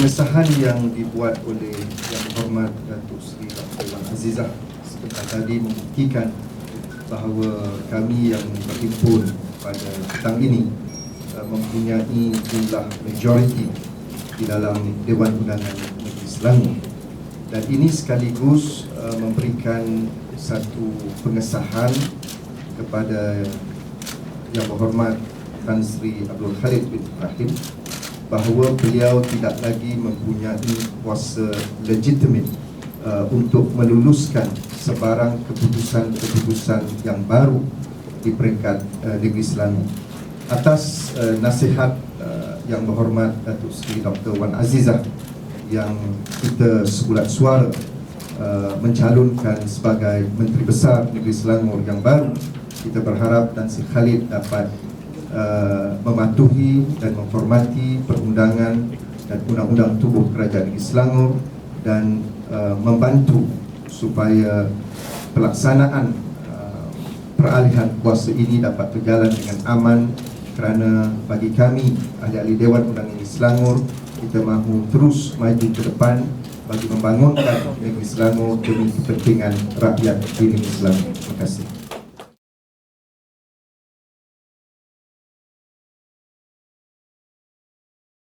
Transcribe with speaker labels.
Speaker 1: pengesahan yang dibuat oleh Yang Berhormat Datuk Seri Dr. Wan Azizah sebentar tadi membuktikan bahawa kami yang berhimpun pada petang ini uh, mempunyai jumlah majoriti di dalam Dewan Undangan Negeri Selangor dan ini sekaligus uh, memberikan satu pengesahan kepada Yang Berhormat Tan Sri Abdul Khalid bin Ibrahim bahawa beliau tidak lagi mempunyai kuasa legitimate uh, untuk meluluskan sebarang keputusan-keputusan yang baru di peringkat uh, Negeri Selangor. Atas uh, nasihat uh, yang berhormat Datuk Seri Dr. Wan Azizah yang kita sebulat suara uh, mencalonkan sebagai Menteri Besar Negeri Selangor yang baru, kita berharap Tan Sri Khalid dapat uh, mematuhi dan menghormati perundangan dan undang-undang tubuh kerajaan Selangor dan uh, membantu supaya pelaksanaan uh, peralihan kuasa ini dapat berjalan dengan aman kerana bagi kami ahli-ahli Dewan Undangan Negeri Selangor kita mahu terus maju ke depan bagi membangunkan negeri Selangor demi kepentingan rakyat di negeri Selangor. Terima kasih.